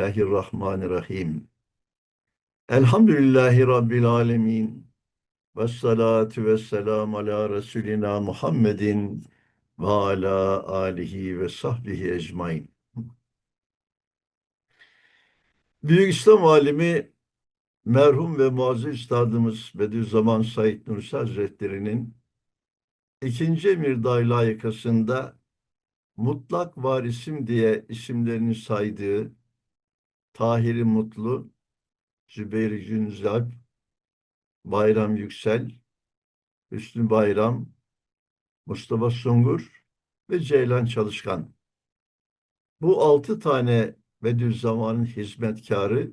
Bismillahirrahmanirrahim. Elhamdülillahi Rabbil alemin. Ve salatu ve selam ala Resulina Muhammedin ve ala alihi ve sahbihi ecmain. Büyük İslam alimi merhum ve muazzez üstadımız Bediüzzaman Said Nursi Hazretleri'nin ikinci emir layıkasında mutlak varisim diye isimlerini saydığı Tahir Mutlu, Zübeyir Günzalp, Bayram Yüksel, Hüsnü Bayram, Mustafa Sungur ve Ceylan Çalışkan. Bu altı tane Bediüzzaman'ın hizmetkarı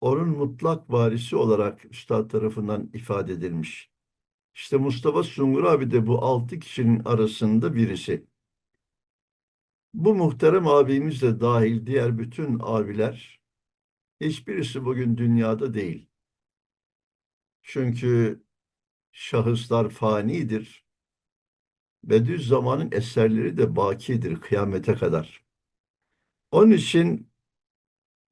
onun mutlak varisi olarak üstad tarafından ifade edilmiş. İşte Mustafa Sungur abi de bu altı kişinin arasında birisi. Bu muhterem abimiz de dahil diğer bütün abiler hiçbirisi bugün dünyada değil. Çünkü şahıslar fanidir. Bediüzzaman'ın eserleri de bakidir kıyamete kadar. Onun için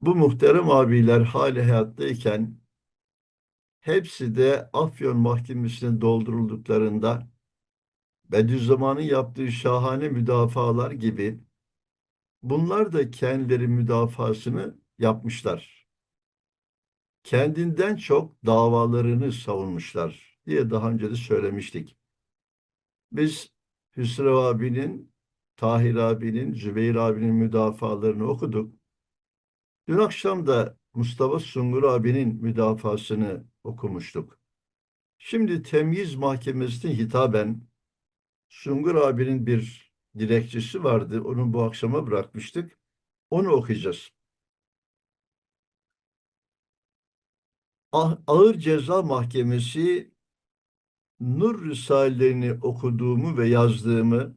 bu muhterem abiler hali hayattayken hepsi de Afyon Mahkemesi'ne doldurulduklarında Bediüzzaman'ın yaptığı şahane müdafalar gibi bunlar da kendileri müdafasını yapmışlar. Kendinden çok davalarını savunmuşlar diye daha önce de söylemiştik. Biz Hüsrev abinin, Tahir abinin, Zübeyir abinin müdafalarını okuduk. Dün akşam da Mustafa Sungur abinin müdafasını okumuştuk. Şimdi temyiz mahkemesine hitaben Sungur abinin bir dilekçesi vardı. Onu bu akşama bırakmıştık. Onu okuyacağız. Ah, Ağır Ceza Mahkemesi Nur Risalelerini okuduğumu ve yazdığımı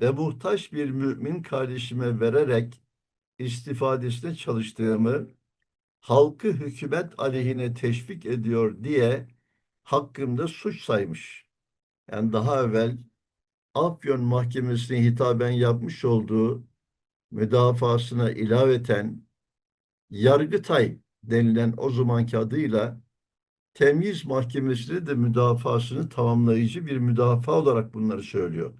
ve muhtaç bir mümin kardeşime vererek istifadesine çalıştığımı halkı hükümet aleyhine teşvik ediyor diye hakkımda suç saymış. Yani daha evvel Afyon Mahkemesi'ne hitaben yapmış olduğu müdafasına ilaveten Yargıtay denilen o zamanki adıyla Temyiz Mahkemesi'ne de müdafasını tamamlayıcı bir müdafaa olarak bunları söylüyor.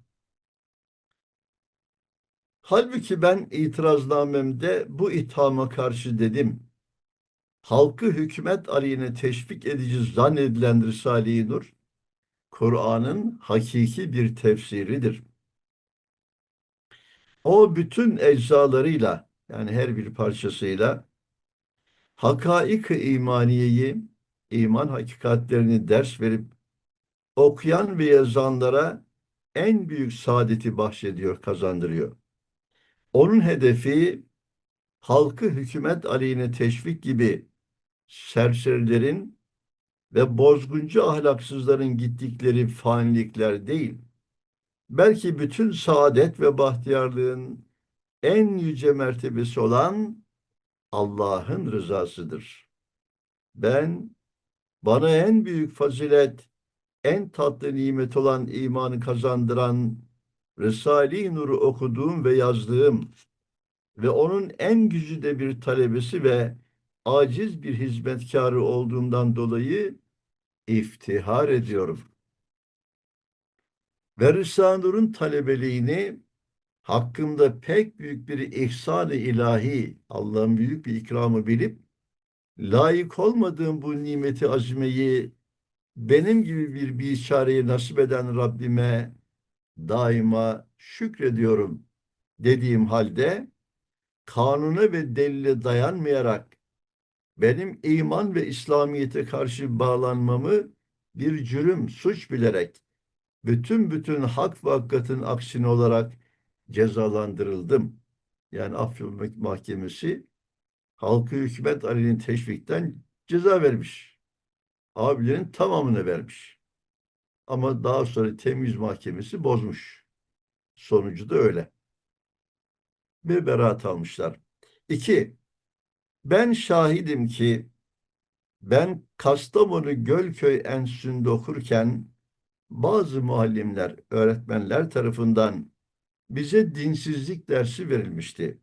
Halbuki ben itiraznamemde bu ithama karşı dedim. Halkı hükümet aleyhine teşvik edici zannedilen Risale-i Nur, Kur'an'ın hakiki bir tefsiridir. O bütün eczalarıyla, yani her bir parçasıyla, hakaik-ı imaniyeyi, iman hakikatlerini ders verip, okuyan ve yazanlara en büyük saadeti bahşediyor, kazandırıyor. Onun hedefi halkı hükümet aleyhine teşvik gibi serserilerin ve bozguncu ahlaksızların gittikleri fanilikler değil, belki bütün saadet ve bahtiyarlığın en yüce mertebesi olan Allah'ın rızasıdır. Ben bana en büyük fazilet, en tatlı nimet olan imanı kazandıran Risale-i Nur'u okuduğum ve yazdığım ve onun en güzide bir talebesi ve aciz bir hizmetkarı olduğumdan dolayı iftihar ediyorum. Ve Risale-i Nur'un talebeliğini hakkımda pek büyük bir ihsan-ı ilahi, Allah'ın büyük bir ikramı bilip, layık olmadığım bu nimeti azimeyi benim gibi bir biçareye nasip eden Rabbime daima şükrediyorum dediğim halde kanuna ve delile dayanmayarak benim iman ve İslamiyet'e karşı bağlanmamı bir cürüm, suç bilerek bütün bütün hak ve hakikatin aksine olarak cezalandırıldım. Yani Afyon Mahkemesi halkı hükümet aleyhine teşvikten ceza vermiş. Abilerin tamamını vermiş. Ama daha sonra temiz mahkemesi bozmuş. Sonucu da öyle. Bir beraat almışlar. İki, ben şahidim ki ben Kastamonu Gölköy Enstitüsü'nde okurken bazı muallimler, öğretmenler tarafından bize dinsizlik dersi verilmişti.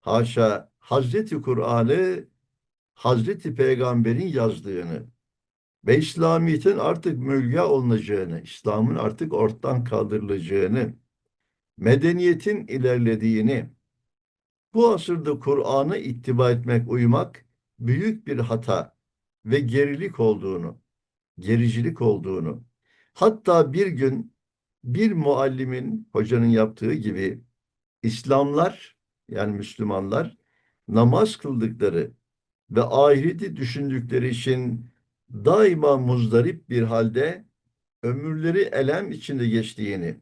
Haşa Hazreti Kur'an'ı Hazreti Peygamber'in yazdığını ve İslamiyet'in artık mülga olunacağını, İslam'ın artık ortadan kaldırılacağını, medeniyetin ilerlediğini, bu asırda Kur'an'a ittiba etmek, uymak büyük bir hata ve gerilik olduğunu, gericilik olduğunu, hatta bir gün bir muallimin, hocanın yaptığı gibi İslamlar yani Müslümanlar namaz kıldıkları ve ahireti düşündükleri için daima muzdarip bir halde ömürleri elem içinde geçtiğini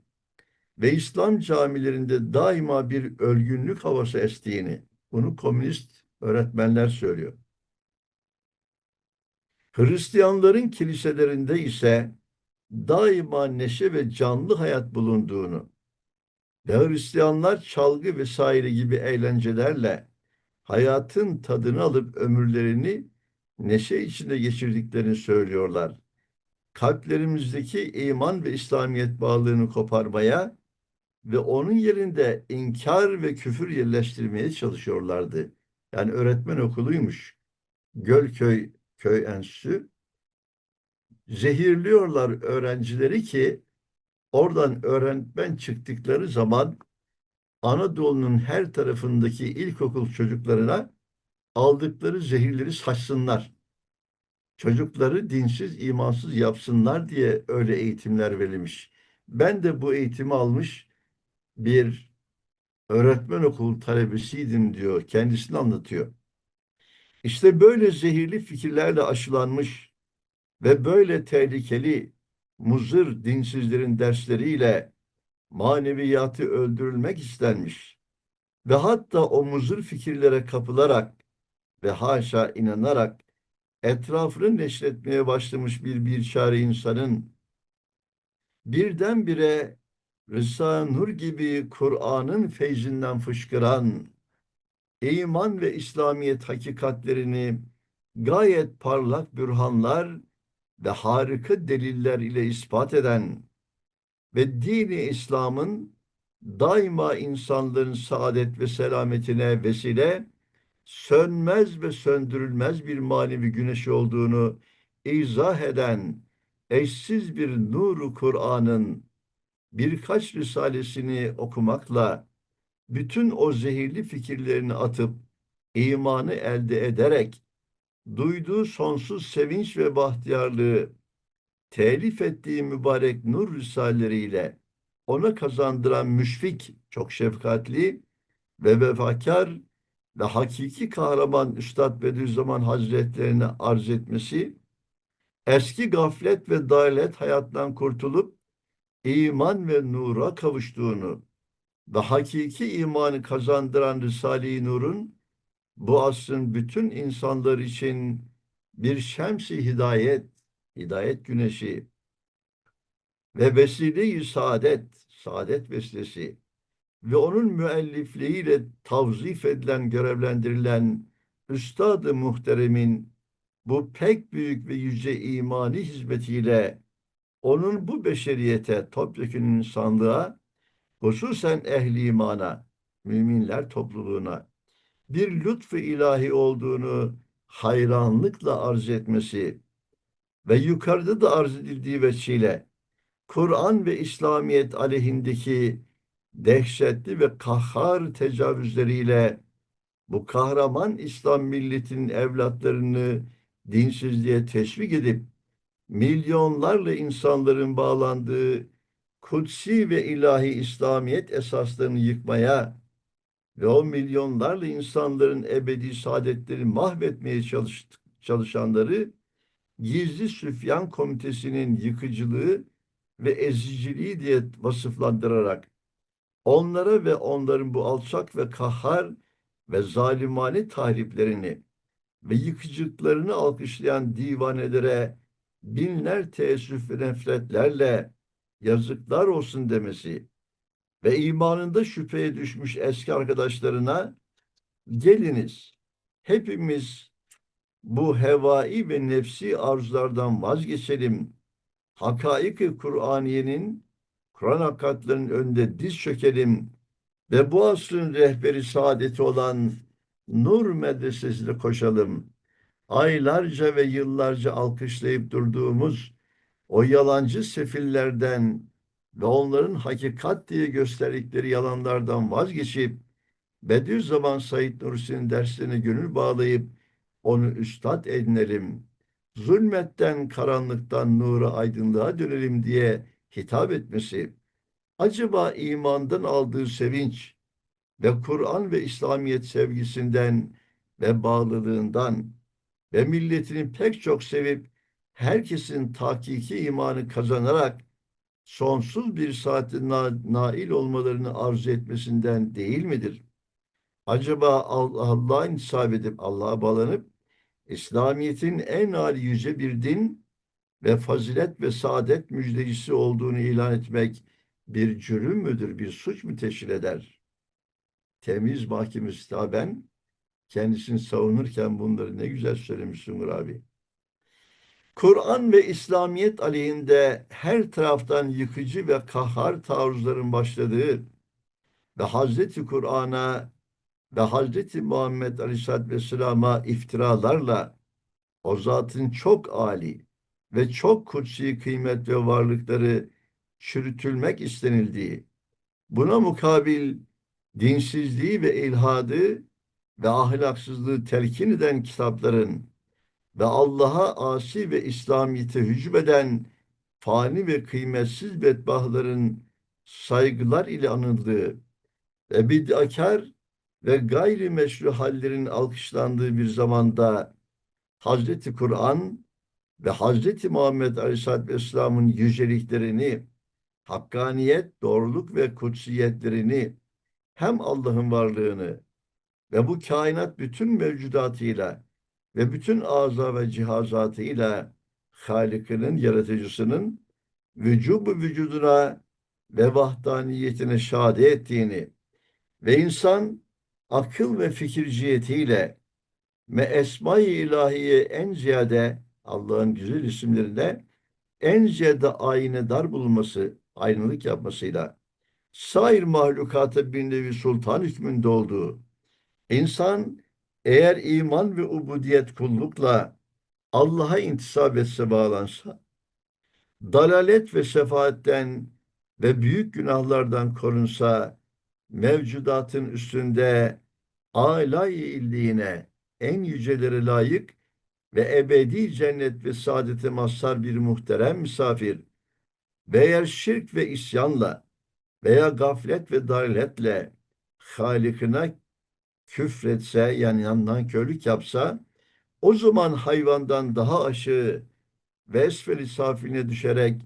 ve İslam camilerinde daima bir ölgünlük havası estiğini bunu komünist öğretmenler söylüyor. Hristiyanların kiliselerinde ise daima neşe ve canlı hayat bulunduğunu ve Hristiyanlar çalgı vesaire gibi eğlencelerle hayatın tadını alıp ömürlerini neşe içinde geçirdiklerini söylüyorlar. Kalplerimizdeki iman ve İslamiyet bağlılığını koparmaya ve onun yerinde inkar ve küfür yerleştirmeye çalışıyorlardı. Yani öğretmen okuluymuş. Gölköy Köy Enstitüsü. Zehirliyorlar öğrencileri ki oradan öğretmen çıktıkları zaman Anadolu'nun her tarafındaki ilkokul çocuklarına aldıkları zehirleri saçsınlar. Çocukları dinsiz, imansız yapsınlar diye öyle eğitimler verilmiş. Ben de bu eğitimi almış bir öğretmen okulu talebesiydim diyor. Kendisini anlatıyor. İşte böyle zehirli fikirlerle aşılanmış ve böyle tehlikeli, muzır dinsizlerin dersleriyle maneviyatı öldürülmek istenmiş. Ve hatta o muzır fikirlere kapılarak ve haşa inanarak etrafını neşretmeye başlamış bir bir çare insanın birdenbire Rıza Nur gibi Kur'an'ın feyzinden fışkıran iman ve İslamiyet hakikatlerini gayet parlak bürhanlar ve harika deliller ile ispat eden ve dini İslam'ın daima insanların saadet ve selametine vesile sönmez ve söndürülmez bir manevi güneş olduğunu izah eden eşsiz bir nuru Kur'an'ın birkaç risalesini okumakla bütün o zehirli fikirlerini atıp imanı elde ederek duyduğu sonsuz sevinç ve bahtiyarlığı telif ettiği mübarek nur risaleleriyle ona kazandıran müşfik, çok şefkatli ve vefakar ve hakiki kahraman Üstad Bediüzzaman Hazretlerine arz etmesi, eski gaflet ve dalet hayattan kurtulup iman ve nura kavuştuğunu ve hakiki imanı kazandıran Risale-i Nur'un bu asrın bütün insanlar için bir şemsi hidayet, hidayet güneşi ve vesile-i saadet, saadet vesilesi ve onun müellifliğiyle tavzif edilen, görevlendirilen Üstad-ı Muhterem'in bu pek büyük ve yüce imani hizmetiyle onun bu beşeriyete, topyekun insanlığa, hususen ehli imana, müminler topluluğuna bir lütfu ilahi olduğunu hayranlıkla arz etmesi ve yukarıda da arz edildiği veçile Kur'an ve İslamiyet aleyhindeki dehşetli ve kahhar tecavüzleriyle bu kahraman İslam milletinin evlatlarını dinsizliğe teşvik edip milyonlarla insanların bağlandığı kutsi ve ilahi İslamiyet esaslarını yıkmaya ve o milyonlarla insanların ebedi saadetlerini mahvetmeye çalış, çalışanları gizli Süfyan Komitesi'nin yıkıcılığı ve eziciliği diye vasıflandırarak onlara ve onların bu alçak ve kahhar ve zalimane tahriplerini ve yıkıcılıklarını alkışlayan divanelere binler teessüf ve nefretlerle yazıklar olsun demesi ve imanında şüpheye düşmüş eski arkadaşlarına geliniz hepimiz bu hevai ve nefsi arzulardan vazgeçelim. Hakaik-i Kur'aniyenin Kur'an hakikatlerinin önünde diz çökelim ve bu asrın rehberi saadeti olan Nur medresesine koşalım. Aylarca ve yıllarca alkışlayıp durduğumuz o yalancı sefillerden ve onların hakikat diye gösterdikleri yalanlardan vazgeçip Bediüzzaman Said Nursi'nin derslerine gönül bağlayıp onu üstad edinelim. Zulmetten, karanlıktan nura, aydınlığa dönelim diye hitap etmesi, acaba imandan aldığı sevinç ve Kur'an ve İslamiyet sevgisinden ve bağlılığından ve milletini pek çok sevip herkesin takiki imanı kazanarak sonsuz bir saate na nail olmalarını arzu etmesinden değil midir? Acaba Allah'a intisap edip Allah'a bağlanıp İslamiyet'in en âli yüce bir din ve fazilet ve saadet müjdecisi olduğunu ilan etmek bir cürüm müdür, bir suç mu teşkil eder? Temiz mahkeme ben kendisini savunurken bunları ne güzel söylemiş Sungur abi. Kur'an ve İslamiyet aleyhinde her taraftan yıkıcı ve kahhar taarruzların başladığı ve Hazreti Kur'an'a ve Hazreti Muhammed Aleyhisselatü Vesselam'a iftiralarla o zatın çok âli ve çok kutsi kıymet ve varlıkları çürütülmek istenildiği, buna mukabil dinsizliği ve ilhadı ve ahlaksızlığı telkin eden kitapların ve Allah'a asi ve İslamiyet'e hücum eden fani ve kıymetsiz bedbahların saygılar ile anıldığı ve bid'akar ve gayri meşru hallerin alkışlandığı bir zamanda Hazreti Kur'an ve Hazreti Muhammed Aleyhisselatü Vesselam'ın yüceliklerini, hakkaniyet, doğruluk ve kutsiyetlerini hem Allah'ın varlığını ve bu kainat bütün mevcudatıyla ve bütün aza ve cihazatıyla Halik'inin, yaratıcısının vücubu vücuduna ve vahdaniyetine şahade ettiğini ve insan akıl ve fikir cihetiyle ve esma-i ilahiye en ziyade Allah'ın güzel isimlerinde en ziyade dar bulunması, aynılık yapmasıyla sair mahlukata bir nevi sultan hükmünde olduğu insan eğer iman ve ubudiyet kullukla Allah'a intisap etse bağlansa dalalet ve sefaatten ve büyük günahlardan korunsa mevcudatın üstünde alay illiğine en yücelere layık ve ebedi cennet ve saadete mazhar bir muhterem misafir ve eğer şirk ve isyanla veya gaflet ve dalaletle Halikine küfretse yani yandan körlük yapsa o zaman hayvandan daha aşağı ve esfeli safine düşerek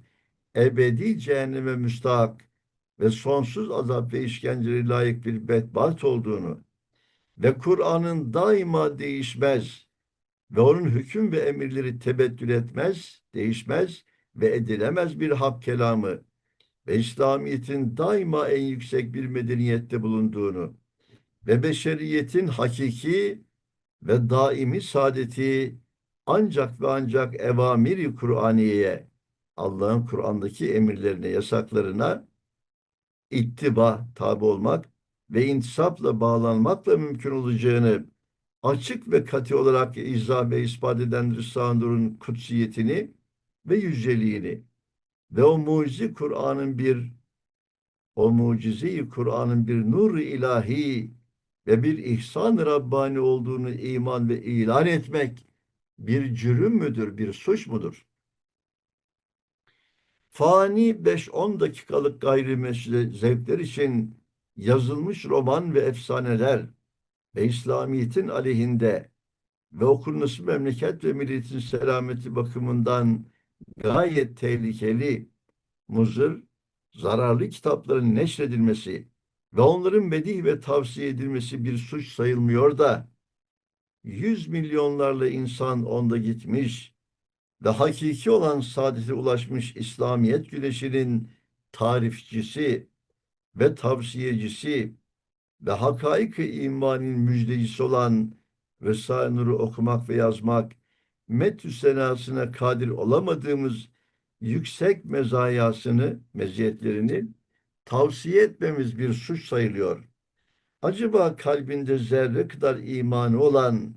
ebedi cehenneme müstahak ve sonsuz azap ve işkenceye layık bir bedbaht olduğunu ve Kur'an'ın daima değişmez ve onun hüküm ve emirleri tebeddül etmez, değişmez ve edilemez bir hak kelamı ve İslamiyet'in daima en yüksek bir medeniyette bulunduğunu ve beşeriyetin hakiki ve daimi saadeti ancak ve ancak evamiri Kur'aniye Allah'ın Kur'an'daki emirlerine, yasaklarına ittiba tabi olmak ve intisapla bağlanmakla mümkün olacağını açık ve katı olarak izah ve ispat eden Risale-i kutsiyetini ve yüceliğini ve o mucize Kur'an'ın bir o mucizeyi Kur'an'ın bir nur ilahi ve bir ihsan Rabbani olduğunu iman ve ilan etmek bir cürüm müdür, bir suç mudur? Fani 5-10 dakikalık gayrimeşru zevkler için yazılmış roman ve efsaneler ve İslamiyet'in aleyhinde ve okunması memleket ve milletin selameti bakımından gayet tehlikeli, muzır, zararlı kitapların neşredilmesi ve onların medih ve tavsiye edilmesi bir suç sayılmıyor da yüz milyonlarla insan onda gitmiş ve hakiki olan saadete ulaşmış İslamiyet güneşinin tarifçisi ve tavsiyecisi ve hakaik-i imanin müjdecisi olan Vesaire Nur'u okumak ve yazmak, metü senasına kadir olamadığımız yüksek mezayasını, meziyetlerini tavsiye etmemiz bir suç sayılıyor. Acaba kalbinde zerre kadar imanı olan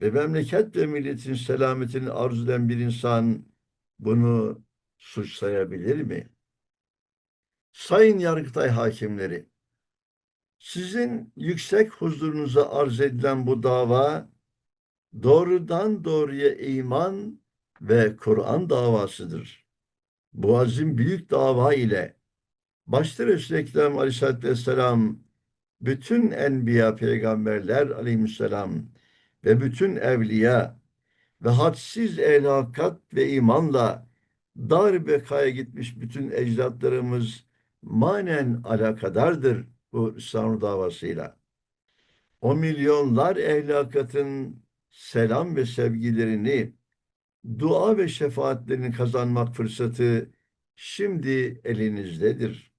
ve memleket ve milletin selametini arzu eden bir insan bunu suçlayabilir mi? Sayın Yargıtay hakimleri, sizin yüksek huzurunuza arz edilen bu dava doğrudan doğruya iman ve Kur'an davasıdır. Bu azim büyük dava ile başta Resul-i Ekrem Aleyhisselatü Vesselam bütün enbiya peygamberler aleyhisselam ve bütün evliya ve hadsiz ehl ve imanla dar bekaya gitmiş bütün ecdatlarımız manen alakadardır bu İslam davasıyla. O milyonlar ehl hakikatin selam ve sevgilerini, dua ve şefaatlerini kazanmak fırsatı şimdi elinizdedir.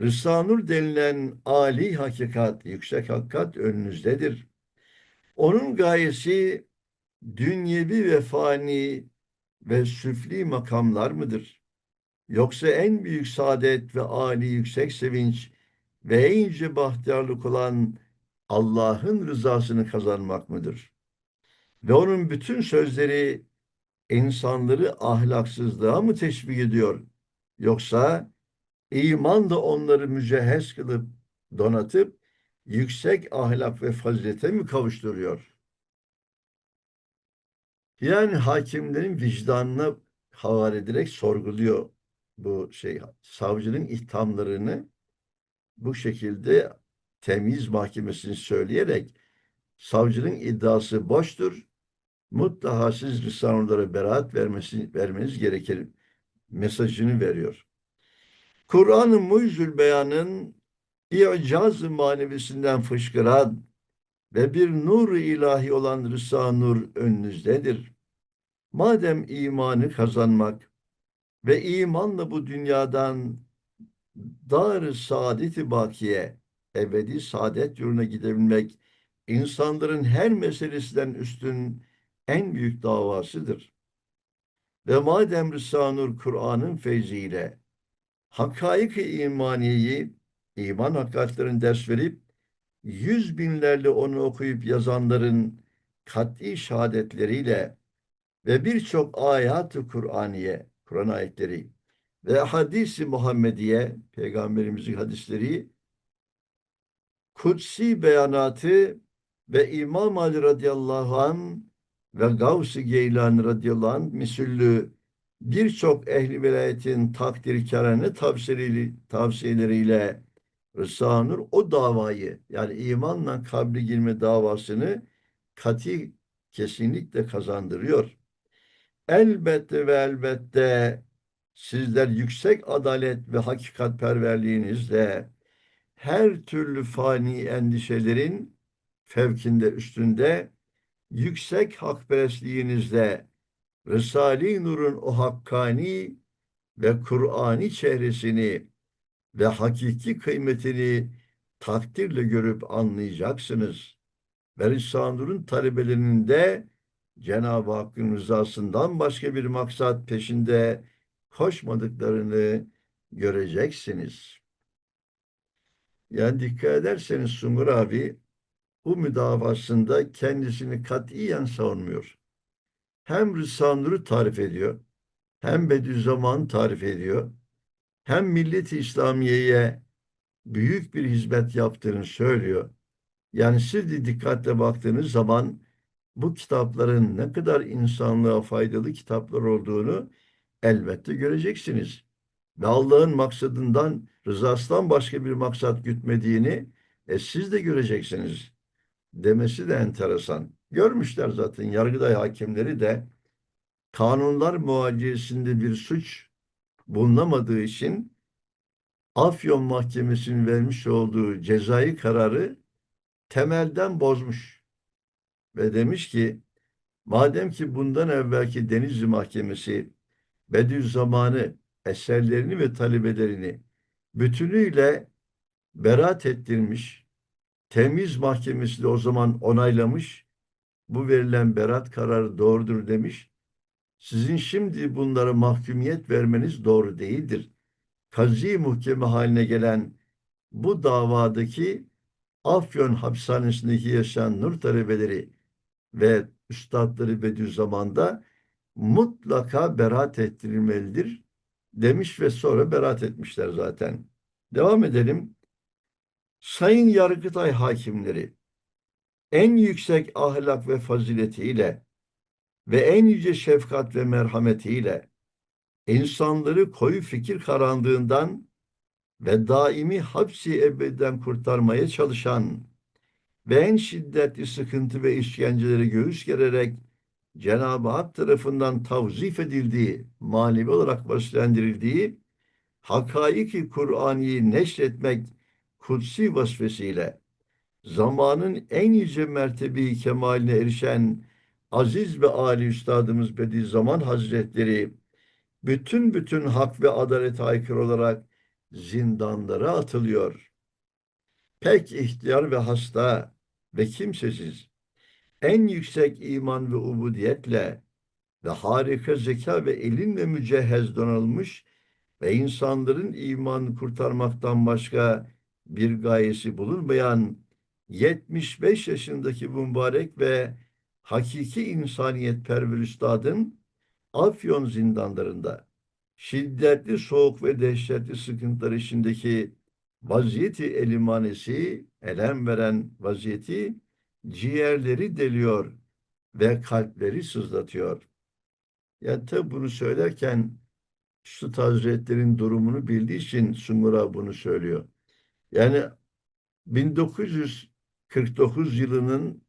Rısanur denilen âli hakikat, yüksek hakikat önünüzdedir. Onun gayesi dünyevi ve fani ve süfli makamlar mıdır? Yoksa en büyük saadet ve âli yüksek sevinç ve en ince bahtiyarlık olan Allah'ın rızasını kazanmak mıdır? Ve onun bütün sözleri insanları ahlaksızlığa mı teşvik ediyor? Yoksa iman da onları mücehhez kılıp donatıp yüksek ahlak ve fazilete mi kavuşturuyor? Yani hakimlerin vicdanına havale ederek sorguluyor bu şey savcının ithamlarını bu şekilde temiz mahkemesini söyleyerek savcının iddiası boştur. Mutlaka siz Risale'lere beraat vermesi, vermeniz gerekir mesajını veriyor. Kur'an-ı Mucizül Beyan'ın i'caz manevisinden fışkıran ve bir nur ilahi olan Rısa Nur önünüzdedir. Madem imanı kazanmak ve imanla bu dünyadan dar-ı saadet-i bakiye, ebedi saadet yoluna gidebilmek, insanların her meselesinden üstün en büyük davasıdır. Ve madem Rısa Kur'an'ın feyziyle hakaik-i imaniyeyi, iman hakikatlerini ders verip, yüz binlerle onu okuyup yazanların kat'i şehadetleriyle ve birçok ayat-ı Kur'aniye, Kur'an ayetleri ve hadisi Muhammediye, Peygamberimizin hadisleri, kutsi beyanatı ve İmam Ali radıyallahu anh ve Gavs-ı Geylani radıyallahu anh misüllü birçok ehli velayetin takdirkarane tavsiyeleriyle, tavsiyeleriyle Rıza o davayı yani imanla kabri girme davasını kati kesinlikle kazandırıyor. Elbette ve elbette sizler yüksek adalet ve hakikat perverliğinizle her türlü fani endişelerin fevkinde üstünde yüksek hakperestliğinizle Risale-i Nur'un o hakkani ve Kur'ani çehresini ve hakiki kıymetini takdirle görüp anlayacaksınız. Ve Risale-i talebelerinin de Cenab-ı Hakk'ın rızasından başka bir maksat peşinde koşmadıklarını göreceksiniz. Yani dikkat ederseniz Sungur abi bu müdafasında kendisini katiyen savunmuyor. Hem Rısanur'u tarif ediyor, hem Bediüzzaman tarif ediyor, hem Millet-i İslamiye'ye büyük bir hizmet yaptığını söylüyor. Yani siz de dikkatle baktığınız zaman bu kitapların ne kadar insanlığa faydalı kitaplar olduğunu elbette göreceksiniz. Ve Allah'ın maksadından, rızasından başka bir maksat gütmediğini e, siz de göreceksiniz demesi de enteresan. Görmüşler zaten Yargıday hakimleri de kanunlar muhaciyesinde bir suç bulunamadığı için Afyon Mahkemesi'nin vermiş olduğu cezai kararı temelden bozmuş. Ve demiş ki madem ki bundan evvelki Denizli Mahkemesi Bediüzzaman'ı, eserlerini ve talebelerini bütünüyle beraat ettirmiş, temiz mahkemesi de o zaman onaylamış, bu verilen berat kararı doğrudur demiş. Sizin şimdi bunlara mahkumiyet vermeniz doğru değildir. Kazi muhkeme haline gelen bu davadaki Afyon hapishanesindeki yaşayan nur talebeleri ve üstadları Bediüzzaman'da mutlaka beraat ettirilmelidir demiş ve sonra beraat etmişler zaten. Devam edelim. Sayın Yargıtay hakimleri en yüksek ahlak ve faziletiyle ve en yüce şefkat ve merhametiyle insanları koyu fikir karanlığından ve daimi hapsi ebedden kurtarmaya çalışan ve en şiddetli sıkıntı ve işkenceleri göğüs gererek Cenab-ı Hak tarafından tavzif edildiği, manevi olarak vasflendirildiği hakaiki Kur'an'ı neşretmek kutsi vasfesiyle zamanın en yüce mertebeyi kemaline erişen aziz ve âli üstadımız Bediüzzaman Hazretleri bütün bütün hak ve adalete aykırı olarak zindanlara atılıyor. Pek ihtiyar ve hasta ve kimsesiz, en yüksek iman ve ubudiyetle ve harika zeka ve ilimle mücehhez donanılmış ve insanların imanı kurtarmaktan başka bir gayesi bulunmayan 75 yaşındaki mübarek ve hakiki insaniyet perver üstadın Afyon zindanlarında şiddetli soğuk ve dehşetli sıkıntılar içindeki vaziyeti elimanesi, elem veren vaziyeti ciğerleri deliyor ve kalpleri sızlatıyor. Yani tabi bunu söylerken Üstad Hazretleri'nin durumunu bildiği için Sumura bunu söylüyor. Yani 1949 yılının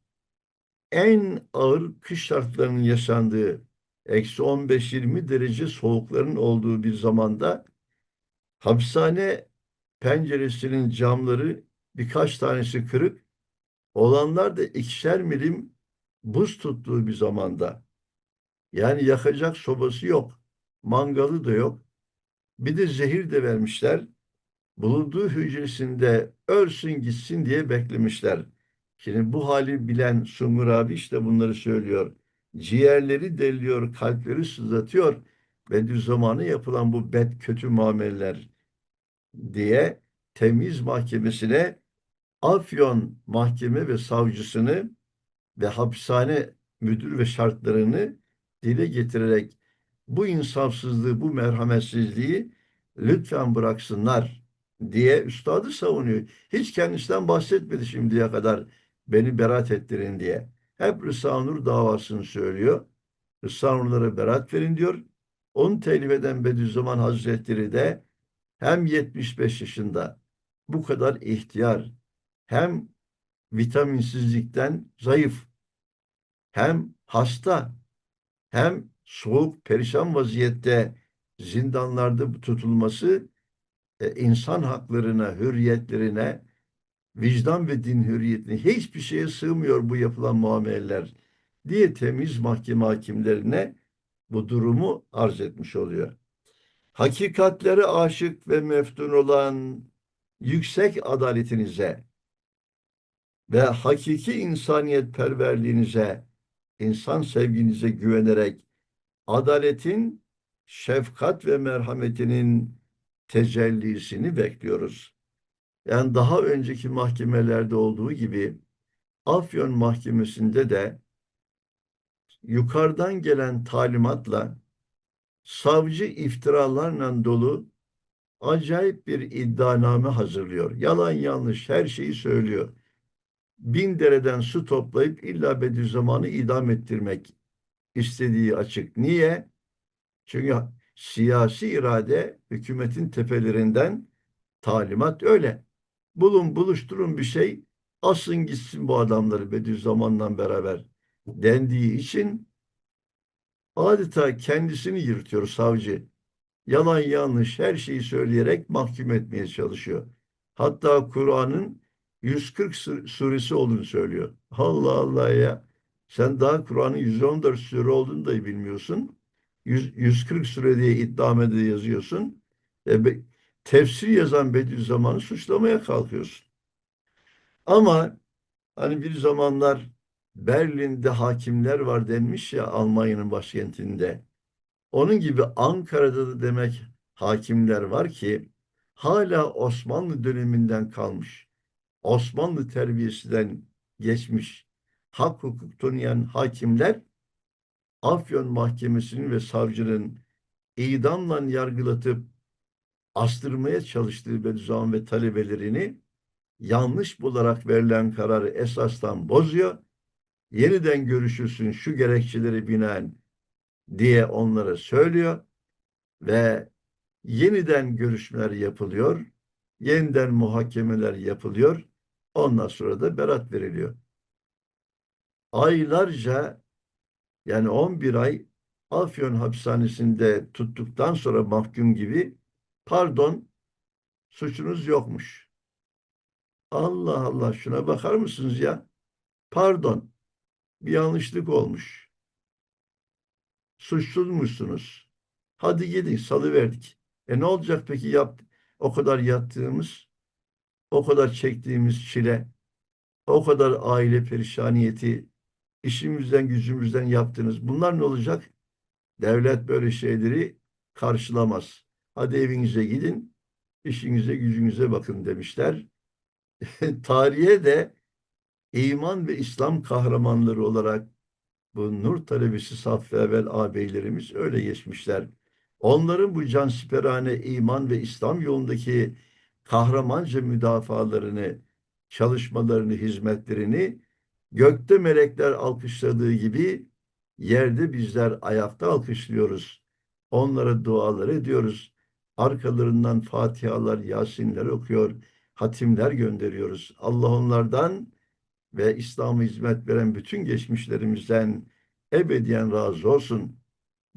en ağır kış şartlarının yaşandığı eksi 15-20 derece soğukların olduğu bir zamanda hapishane penceresinin camları birkaç tanesi kırık, olanlar da ikişer milim buz tuttuğu bir zamanda. Yani yakacak sobası yok, mangalı da yok. Bir de zehir de vermişler. Bulunduğu hücresinde ölsün gitsin diye beklemişler. Şimdi bu hali bilen Sungur abi işte bunları söylüyor. Ciğerleri deliyor, kalpleri sızlatıyor. ve zamanı yapılan bu bed kötü muameleler diye temiz mahkemesine Afyon mahkeme ve savcısını ve hapishane müdür ve şartlarını dile getirerek bu insafsızlığı, bu merhametsizliği lütfen bıraksınlar diye üstadı savunuyor. Hiç kendisinden bahsetmedi şimdiye kadar beni berat ettirin diye. Hep Rıza Nur davasını söylüyor. Rıza Nurlara berat verin diyor. Onu telif eden Bediüzzaman Hazretleri de hem 75 yaşında bu kadar ihtiyar hem vitaminsizlikten zayıf hem hasta hem soğuk perişan vaziyette zindanlarda tutulması e, insan haklarına, hürriyetlerine, vicdan ve din hürriyetine hiçbir şeye sığmıyor bu yapılan muameleler diye temiz mahkeme hakimlerine bu durumu arz etmiş oluyor. Hakikatlere aşık ve meftun olan yüksek adaletinize ve hakiki insaniyet perverliğinize, insan sevginize güvenerek adaletin, şefkat ve merhametinin tecellisini bekliyoruz. Yani daha önceki mahkemelerde olduğu gibi Afyon Mahkemesi'nde de yukarıdan gelen talimatla savcı iftiralarla dolu acayip bir iddianame hazırlıyor. Yalan yanlış her şeyi söylüyor. Bin dereden su toplayıp illa Bediüzzaman'ı idam ettirmek istediği açık. Niye? Çünkü siyasi irade hükümetin tepelerinden talimat öyle. Bulun buluşturun bir şey asın gitsin bu adamları Bediüzzaman'la beraber dendiği için adeta kendisini yırtıyor savcı. Yalan yanlış her şeyi söyleyerek mahkum etmeye çalışıyor. Hatta Kur'an'ın 140 suresi olduğunu söylüyor. Allah Allah ya. Sen daha Kur'an'ın 114 sure olduğunu da bilmiyorsun. 100, 140 sure diye iddiamede yazıyorsun. E, tefsir yazan Bediüzzaman'ı suçlamaya kalkıyorsun. Ama hani bir zamanlar Berlin'de hakimler var denmiş ya Almanya'nın başkentinde. Onun gibi Ankara'da da demek hakimler var ki hala Osmanlı döneminden kalmış. Osmanlı terbiyesinden geçmiş hak hukuk tanıyan hakimler Afyon Mahkemesi'nin ve savcının idamla yargılatıp astırmaya çalıştığı Bediüzzaman ve talebelerini yanlış bularak verilen kararı esastan bozuyor. Yeniden görüşülsün şu gerekçeleri binaen diye onlara söylüyor ve yeniden görüşmeler yapılıyor. Yeniden muhakemeler yapılıyor. Ondan sonra da berat veriliyor. Aylarca yani 11 ay Afyon hapishanesinde tuttuktan sonra mahkum gibi pardon suçunuz yokmuş. Allah Allah şuna bakar mısınız ya? Pardon bir yanlışlık olmuş. Suçsuzmuşsunuz. Hadi gidin salıverdik. E ne olacak peki yap o kadar yattığımız, o kadar çektiğimiz çile, o kadar aile perişaniyeti, işimizden gücümüzden yaptınız. Bunlar ne olacak? Devlet böyle şeyleri karşılamaz. Hadi evinize gidin, işinize gücünüze bakın demişler. Tarihe de iman ve İslam kahramanları olarak bu nur talebesi Saffı Evvel ağabeylerimiz öyle geçmişler. Onların bu cansiperane iman ve İslam yolundaki kahramanca müdafalarını, çalışmalarını, hizmetlerini gökte melekler alkışladığı gibi yerde bizler ayakta alkışlıyoruz. Onlara dualar ediyoruz. Arkalarından Fatihalar, Yasinler okuyor, hatimler gönderiyoruz. Allah onlardan ve İslam'a hizmet veren bütün geçmişlerimizden ebediyen razı olsun.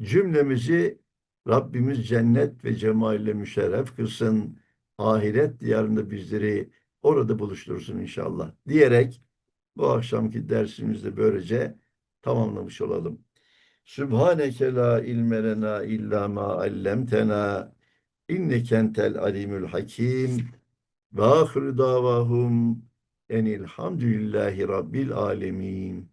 Cümlemizi Rabbimiz cennet ve cemalle müşerref kılsın. Ahiret diyarında bizleri orada buluştursun inşallah. Diyerek bu akşamki dersimizde böylece tamamlamış olalım. Sübhaneke la ilme lena illa ma allemtena inneke entel alimul hakim ve ahiru davahum enilhamdülillahi rabbil alemin.